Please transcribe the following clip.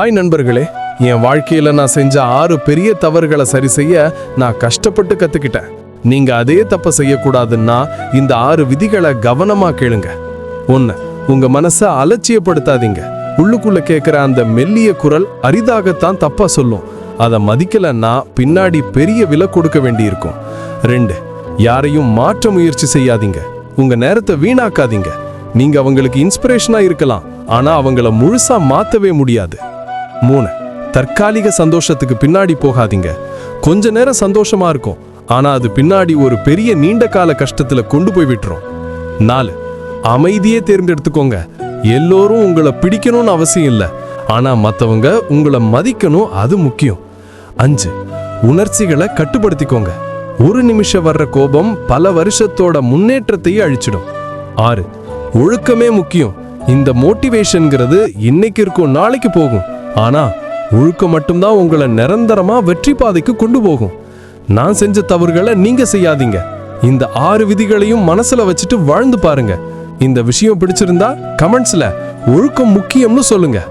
Hi நண்பர்களே என் வாழ்க்கையில நான் செஞ்ச ஆறு பெரிய தவறுகளை சரி செய்ய நான் கஷ்டப்பட்டு கத்துக்கிட்டேன். நீங்க அதே தப்பை செய்யக்கூடாதுன்னா இந்த ஆறு விதிகளை கவனமா கேளுங்க. ஒன்று உங்க மனசை அலட்சியப்படுத்தாதீங்க. உள்ளுக்குள்ளே கேட்குற அந்த மெல்லிய குரல் அரிதாகத்தான் தப்பா சொல்லும். அதை மதிக்கலன்னா பின்னாடி பெரிய விலை கொடுக்க வேண்டியிருக்கும். ரெண்டு யாரையும் மாற்ற முயற்சி செய்யாதீங்க. உங்க நேரத்தை வீணாக்காதீங்க. நீங்க அவங்களுக்கு இன்ஸ்பிரேஷனா இருக்கலாம். ஆனா அவங்கள முழுசா மாத்தவே முடியாது. மூணு தற்காலிக சந்தோஷத்துக்கு பின்னாடி போகாதீங்க. கொஞ்ச நேரம் சந்தோஷமா இருக்கும் ஆனா அது பின்னாடி ஒரு பெரிய நீண்ட கால கஷ்டத்துல கொண்டு போய் விட்டுரும். நாலு அமைதியே தேர்ந்தெடுத்துக்கோங்க. எல்லோரும் உங்களை பிடிக்கணும்னு அவசியம் இல்லை ஆனா மத்தவங்க உங்களை மதிக்கணும் அது முக்கியம். அஞ்சு உணர்ச்சிகளை கட்டுப்படுத்திக்கோங்க. ஒரு நிமிஷம் வர்ற கோபம் பல வருஷத்தோட முன்னேற்றத்தையே அழிச்சிடும். ஆறு ஒழுக்கமே முக்கியம். இந்த மோட்டிவேஷன்ங்கிறது இன்னைக்கு இருக்கும் நாளைக்கு போகும். ஆனா ஒழுக்கம் மட்டும்தான் உங்களை நிரந்தரமா வெற்றி பாதைக்கு கொண்டு போகும். நான் செஞ்ச தவறுகளை நீங்க செய்யாதீங்க. இந்த ஆறு விதிகளையும் மனசுல வச்சுட்டு வாழ்ந்து பாருங்க. இந்த விஷயம் பிடிச்சிருந்தா கமெண்ட்ஸ்ல ஒழுக்கம் முக்கியம்னு சொல்லுங்க.